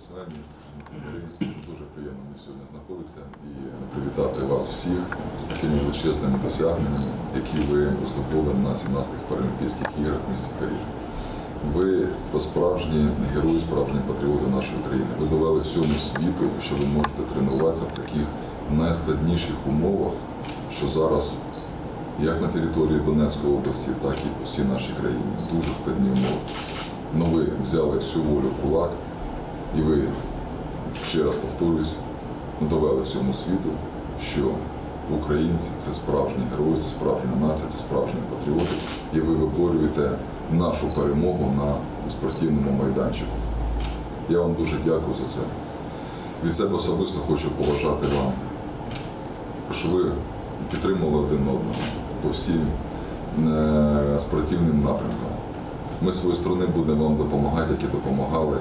спортсменів. Дуже приємно мені сьогодні знаходитися і привітати вас всіх з такими величезними досягненнями, які ви поступили на 17-х Паралімпійських іграх в місті Парижі. Ви по справжні герої, справжні патріоти нашої країни. Ви довели всьому світу, що ви можете тренуватися в таких найскладніших умовах, що зараз. Як на території Донецької області, так і по всій нашій країні. Дуже складні умови. Ну ви взяли всю волю в кулак і ви, ще раз повторюсь, довели всьому світу, що українці це справжні герої, це справжня нація, це справжні патріоти, і ви виборюєте нашу перемогу на спортивному майданчику. Я вам дуже дякую за це. Від себе особисто хочу побажати вам, щоб ви підтримували один одного по всім е, спортивним напрямкам. Ми з своєї сторони будемо вам допомагати, як і допомагали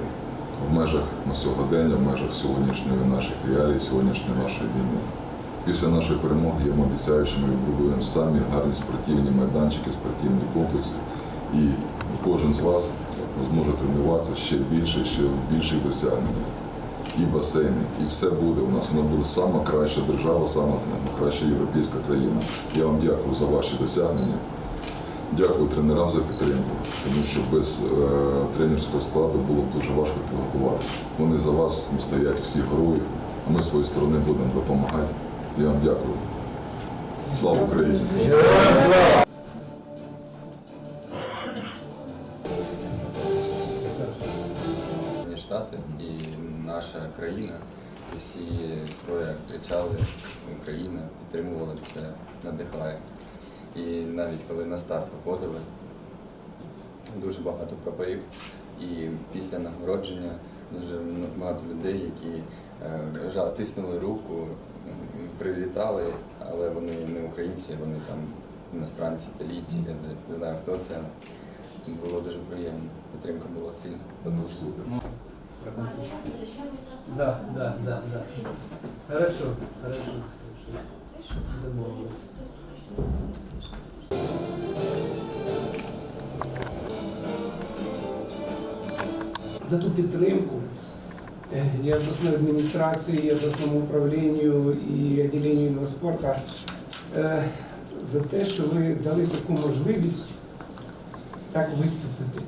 в межах на сьогодення, в межах сьогоднішньої наших реалій, сьогоднішньої нашої війни. Після нашої перемоги я вам обіцяю, що ми відбудуємо самі гарні спортивні майданчики, спортивні комплекси. І кожен з вас зможе тренуватися ще більше, ще в більших досягненнях. І басейни, і все буде у нас. Воно буде сама краща держава, сама краща європейська країна. Я вам дякую за ваші досягнення. Дякую тренерам за підтримку, тому що без е, тренерського складу було б дуже важко підготуватися. Вони за вас стоять всі герої, а ми з своєї сторони будемо допомагати. Я вам дякую. Слава Україні! Штати і наша країна, і всі стоя кричали Україна, підтримували це, надихає. І навіть коли на старт виходили, дуже багато прапорів. І після нагородження дуже багато людей, які е, тиснули руку, привітали, але вони не українці, вони там іностранці, італійці, я не- не знаю хто це. Було дуже приємно. Підтримка була сильна. потужна. Да, да, да, да. Хорошо, хорошо, хорошо. Домовились. За ту підтримку я і обласної адміністрації, і обласному управлінню, і відділенню інваспорту е, за те, що ви дали таку можливість так виступити.